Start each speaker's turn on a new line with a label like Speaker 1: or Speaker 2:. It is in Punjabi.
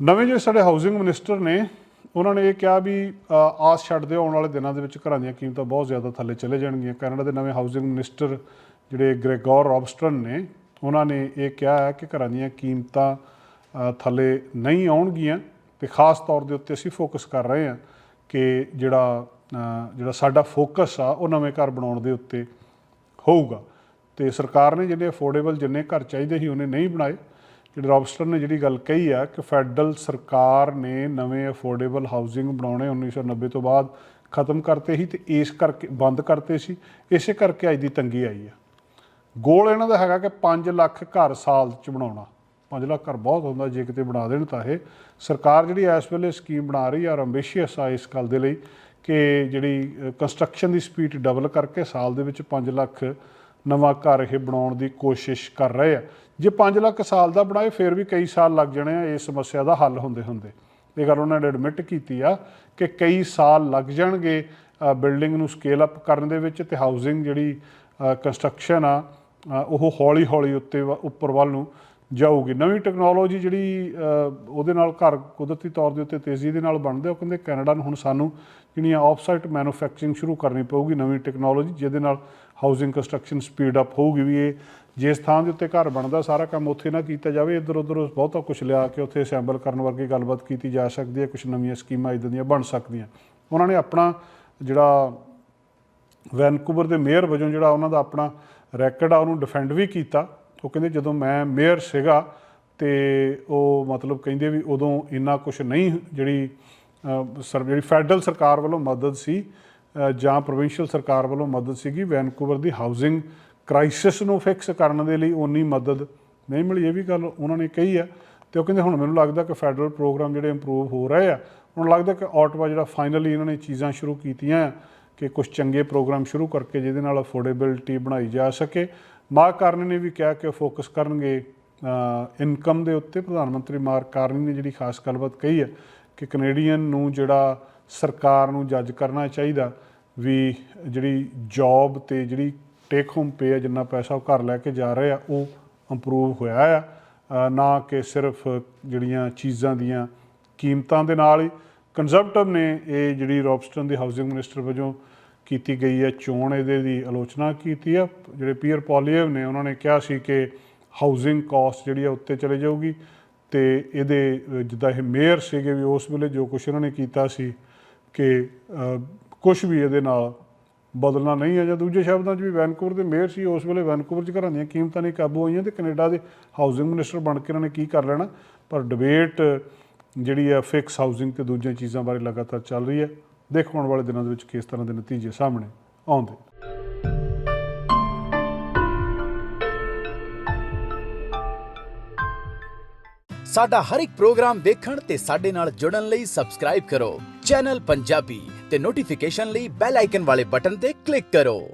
Speaker 1: ਨਵੇਂ ਜਿਹੜੇ ਸਾਡੇ ਹਾਊਸਿੰਗ ਮਿਨਿਸਟਰ ਨੇ ਉਹਨਾਂ ਨੇ ਇਹ ਕਿਹਾ ਵੀ ਅ, ਆਸ ਛੱਡਦੇ ਆਉਣ ਵਾਲੇ ਦਿਨਾਂ ਦੇ ਵਿੱਚ ਘਰਾਂ ਦੀਆਂ ਕੀਮਤਾਂ ਬਹੁਤ ਜ਼ਿਆਦਾ ਥੱਲੇ ਚਲੇ ਜਾਣਗੀਆਂ। ਕੈਨੇਡਾ ਦੇ ਨਵੇਂ ਹਾਊਸਿੰਗ ਮਿਨਿਸਟਰ ਜਿਹੜੇ ਗ੍ਰੈਗੋਰ ਰੌਬਸਟਨ ਨੇ ਉਹਨਾਂ ਨੇ ਇਹ ਕਿਹਾ ਹੈ ਕਿ ਘਰਾਂ ਦੀਆਂ ਕੀਮਤਾਂ ਥੱਲੇ ਨਹੀਂ ਆਉਣਗੀਆਂ ਤੇ ਖਾਸ ਤੌਰ ਦੇ ਉੱਤੇ ਅਸੀਂ ਫੋਕਸ ਕਰ ਰਹੇ ਹਾਂ ਕਿ ਜਿਹੜਾ ਜਿਹੜਾ ਸਾਡਾ ਫੋਕਸ ਆ ਉਹ ਨਵੇਂ ਘਰ ਬਣਾਉਣ ਦੇ ਉੱਤੇ ਹੋਊਗਾ। ਤੇ ਸਰਕਾਰ ਨੇ ਜਿਹੜੇ ਅਫੋਰਡੇਬਲ ਜਿੰਨੇ ਘਰ ਚਾਹੀਦੇ ਸੀ ਉਹਨੇ ਨਹੀਂ ਬਣਾਏ। ਜਿਹੜੇ ਰੌਬਸਟਨ ਨੇ ਜਿਹੜੀ ਗੱਲ ਕਹੀ ਆ ਕਿ ਫੈਡਰਲ ਸਰਕਾਰ ਨੇ ਨਵੇਂ ਅਫੋਰਡੇਬਲ ਹਾਊਸਿੰਗ ਬਣਾਉਣੇ 1990 ਤੋਂ ਬਾਅਦ ਖਤਮ ਕਰਤੇ ਸੀ ਤੇ ਇਸ ਕਰਕੇ ਬੰਦ ਕਰਤੇ ਸੀ, ਇਸੇ ਕਰਕੇ ਅੱਜ ਦੀ ਤੰਗੀ ਆਈ ਆ। ਗੋਲ ਇਹਨਾਂ ਦਾ ਹੈਗਾ ਕਿ 5 ਲੱਖ ਘਰ ਸਾਲ ਚ ਬਣਾਉਣਾ। 5 ਲੱਖ ਘਰ ਬਹੁਤ ਹੁੰਦਾ, ਜੇ ਕਿਤੇ ਬਣਾ ਦੇਣ ਤਾਂ ਇਹ। ਸਰਕਾਰ ਜਿਹੜੀ ਇਸ ਵੇਲੇ ਸਕੀਮ ਬਣਾ ਰਹੀ ਆ ਐਂਬੀਸ਼ੀਅਸ ਆ ਇਸ ਗੱਲ ਦੇ ਲਈ ਕਿ ਜਿਹੜੀ ਕੰਸਟਰਕਸ਼ਨ ਦੀ ਸਪੀਡ ਡਬਲ ਕਰਕੇ ਸਾਲ ਦੇ ਵਿੱਚ 5 ਲੱਖ ਨਵਾਂ ਘਰ ਇਹ ਬਣਾਉਣ ਦੀ ਕੋਸ਼ਿਸ਼ ਕਰ ਰਹੇ ਆ। ਜੇ 5 ਲੱਖ ਸਾਲ ਦਾ ਬਣਾਏ, ਫਿਰ ਵੀ ਕਈ ਸਾਲ ਲੱਗ ਜਾਣੇ ਆ ਇਸ ਸਮੱਸਿਆ ਦਾ ਹੱਲ ਹੁੰਦੇ ਹੁੰਦੇ। ਇਹ ਗੱਲ ਉਹਨਾਂ ਨੇ ਐਡਮਿਟ ਕੀਤੀ ਆ ਕਿ ਕਈ ਸਾਲ ਲੱਗ ਜਾਣਗੇ ਬਿਲਡਿੰਗ ਨੂੰ ਸਕੇਲ ਅਪ ਕਰਨ ਦੇ ਵਿੱਚ ਤੇ ਹਾਊਸਿੰਗ ਜਿਹੜੀ ਕੰਸਟਰਕਸ਼ਨ ਆ ਉਹ ਹੌਲੀ ਹੌਲੀ ਉੱਤੇ ਵ- ਉੱਪਰ ਵੱਲ ਨੂੰ ਜਾਊਗੀ। ਨਵੀਂ ਟੈਕਨੋਲੋਜੀ ਜਿਹੜੀ ਉਹਦੇ ਨਾਲ ਘਰ ਕੁਦਰਤੀ ਤੌਰ ਦੇ ਉੱਤੇ ਤੇਜ਼ੀ ਦੇ ਨਾਲ ਬਣਦੇ, ਉਹ ਕਹਿੰਦੇ ਕੈਨੇਡਾ ਨੂੰ ਹੁਣ ਸਾਨੂੰ ਜਿਹੜੀਆਂ ਆਫਸਾਈਟ ਮੈਨੂਫੈਕਚਰਿੰਗ ਸ਼ੁਰੂ ਕਰਨੀ ਪਊਗੀ, ਨਵੀਂ ਟੈਕਨੋਲੋਜੀ ਜਿਹਦੇ ਨਾਲ ਹਾਊਸਿੰਗ ਕੰਸਟਰਕਸ਼ਨ ਸਪੀਡ ਅਪ ਹੋਊਗੀ ਵੀ ਇਹ ਜਿਸ ਥਾਂ ਦੇ ਉੱਤੇ ਘਰ ਬਣਦਾ, ਸਾਰਾ ਕੰਮ ਉੱਥੇ ਨਾ ਕੀਤਾ ਜਾਵੇ ਇੱਧਰ ਉੱਧਰ ਬਹੁਤਾ ਕੁਝ ਲਿਆ ਕੇ ਉੱਥੇ ਅਸੈਂਬਲ ਕਰਨ ਵਰਗੀ ਗੱਲਬਾਤ ਕੀਤੀ ਜਾ ਸਕਦੀ ਹੈ ਕੁਝ ਨਵੀਆਂ ਸਕੀਮਾਂ ਇਦਾਂ ਦੀਆਂ ਬਣ ਸਕਦੀਆਂ। ਉਹਨਾਂ ਨੇ ਆਪਣਾ ਜਿਹੜਾ ਵੈਨਕੂਵਰ ਦੇ ਮੇਅਰ ਵਜੋਂ ਜਿਹੜਾ ਉਹਨਾਂ ਦਾ ਆਪਣਾ ਰੈਕਡ ਆ, ਉਹਨੂੰ ਡਿਫੈਂਡ ਵੀ ਕੀਤਾ। ਉਹ ਕਹਿੰਦੇ ਜਦੋਂ ਮੈਂ ਮੇਅਰ ਸੀਗਾ ਤੇ ਉਹ ਮਤਲਬ ਕਹਿੰਦੇ ਵੀ ਉਦੋਂ ਇੰਨਾ ਕੁਝ ਨਹੀਂ ਜਿਹੜੀ ਸਰ, ਜਿਹੜੀ ਫੈਡਰਲ ਸਰਕਾਰ ਵੱਲੋਂ ਮਦਦ ਸੀ ਜਾਂ ਪ੍ਰੋਵਿੰਸ਼ੀਅਲ ਸਰਕਾਰ ਵੱਲੋਂ ਮਦਦ ਸੀਗੀ, ਵੈਨਕੂਵਰ ਦੀ ਹਾਊਸਿੰਗ ਕ੍ਰਾਈਸਿਸ ਨੂੰ ਫਿਕਸ ਕਰਨ ਦੇ ਲਈ ਉਨੀ ਮਦਦ ਨਹੀਂ ਮਿਲੀ। ਇਹ ਵੀ ਗੱਲ ਉਹਨਾਂ ਨੇ ਕਹੀ ਆ ਤੇ ਉਹ ਕਹਿੰਦੇ ਹੁਣ ਮੈਨੂੰ ਲੱਗਦਾ ਕਿ ਫੈਡਰਲ ਪ੍ਰੋਗਰਾਮ ਜਿਹੜੇ ਇੰਪਰੂਵ ਹੋ ਰਹੇ ਆ, ਹੁਣ ਲੱਗਦਾ ਕਿ ਆਟਵਾ ਜਿਹੜਾ ਫਾਈਨਲੀ ਇਹਨਾਂ ਨੇ ਚੀਜ਼ਾਂ ਸ਼ੁਰੂ ਕੀਤੀਆਂ ਆ ਕਿ ਕੁਝ ਚੰਗੇ ਪ੍ਰੋਗਰਾਮ ਸ਼ੁਰੂ ਕਰਕੇ ਜਿਹਦੇ ਨਾਲ ਅਫੋਰਡੇਬਿਲਟੀ ਬਣਾਈ ਜਾ ਸਕੇ ਮਾਰਕ ਕਾਰਨੀ ਨੇ ਵੀ ਕਿਹਾ ਕਿ ਉਹ ਫੋਕਸ ਕਰਨਗੇ ਇਨਕਮ ਦੇ ਉੱਤੇ। ਪ੍ਰਧਾਨ ਮੰਤਰੀ ਮਾਰਕ ਕਾਰਨੀ ਨੇ ਜਿਹੜੀ ਖਾਸ ਗੱਲਬਾਤ ਕਹੀ ਹੈ ਕਿ ਕੈਨੇਡੀਅਨ ਨੂੰ ਜਿਹੜਾ ਸਰਕਾਰ ਨੂੰ ਜੱਜ ਕਰਨਾ ਚਾਹੀਦਾ ਵੀ ਜਿਹੜੀ ਜੌਬ ਤੇ ਜਿਹੜੀ ਟੇਕ ਹੋਮ ਪੇ ਹੈ ਜਿੰਨਾ ਪੈਸਾ ਉਹ ਘਰ ਲੈ ਕੇ ਜਾ ਰਹੇ ਆ, ਉਹ ਇੰਪਰੂਵ ਹੋਇਆ ਆ। ਨਾ ਕਿ ਸਿਰਫ ਜਿਹੜੀਆਂ ਚੀਜ਼ਾਂ ਦੀਆਂ ਕੀਮਤਾਂ ਦੇ ਨਾਲ ਹੀ। ਕੰਜ਼ਰਵੇਟਿਵ ਨੇ ਇਹ ਜਿਹੜੀ ਰੌਬਸਟਨ ਦੀ ਹਾਊਸਿੰਗ ਮਿਨਿਸਟਰ ਵਜੋਂ ਕੀਤੀ ਗਈ ਹੈ, ਚੋਣ ਇਹਦੇ ਦੀ ਆਲੋਚਨਾ ਕੀਤੀ ਆ। ਜਿਹੜੇ ਪੀਅਰ ਪੋਲੀਵ ਨੇ, ਉਹਨਾਂ ਨੇ ਕਿਹਾ ਸੀ ਕਿ ਹਾਊਸਿੰਗ ਕਾਸਟ ਜਿਹੜੀ ਆ, ਉੱਤੇ ਚਲੇ ਜਾਊਗੀ ਤੇ ਇਹਦੇ, ਜਿੱਦਾਂ ਇਹ ਮੇਅਰ ਸੀਗੇ ਵੀ ਉਸ ਵੇਲੇ ਜੋ ਕੁਛ ਇਹਨਾਂ ਨੇ ਕੀਤਾ ਸੀ ਕਿ ਕੁਝ ਵੀ ਇਹਦੇ ਨਾਲ ਬਦਲਣਾ ਨਹੀਂ ਹੈ ਜਾਂ ਦੂਜੇ ਸ਼ਬਦਾਂ 'ਚ ਵੀ ਵੈਨਕੂਵਰ ਦੇ ਮੇਅਰ ਸੀ, ਉਸ ਵੇਲੇ ਵੈਨਕੂਵਰ 'ਚ ਘਰਾਂ ਦੀਆਂ ਕੀਮਤਾਂ ਨਹੀਂ ਕਾਬੂ ਹੋਈਆਂ ਤੇ ਕੈਨੇਡਾ ਦੇ ਹਾਊਸਿੰਗ ਮਿਨਿਸਟਰ ਬਣ ਕੇ ਇਹਨਾਂ ਨੇ ਕੀ ਕਰ ਲੈਣਾ? ਪਰ ਡਿਬੇਟ ਜਿਹੜੀ ਹੈ ਫਿਕਸ ਹਾਊਸਿੰਗ ਤੇ ਦੂਜੀਆਂ ਚੀਜ਼ਾਂ ਬਾਰੇ ਲਗਾਤਾਰ ਚੱਲ ਰਹੀ ਹੈ। ਦੇਖੋ ਆਉਣ ਵਾਲੇ ਦਿਨਾਂ ਦੇ ਵਿੱਚ ਕਿਸ ਤਰ੍ਹਾਂ ਦੇ ਨਤੀਜੇ ਸਾਹਮਣੇ ਆਉਂਦੇ?
Speaker 2: ਸਾਡਾ ਹਰ ਇੱਕ ਪ੍ਰੋਗਰਾਮ ਦੇਖਣ ਤੇ ਸਾਡੇ ਨਾਲ ਜੁੜਨ ਲਈ ਸਬਸਕ੍ਰਾਈਬ ਕਰੋ। ਚੈਨਲ ਪੰਜਾਬੀ ਤੇ ਨੋਟੀਫਿਕੇਸ਼ਨ ਲਈ ਬੈਲ ਆਈਕਨ ਵਾਲੇ ਬਟਨ ਤੇ ਕਲਿੱਕ ਕਰੋ।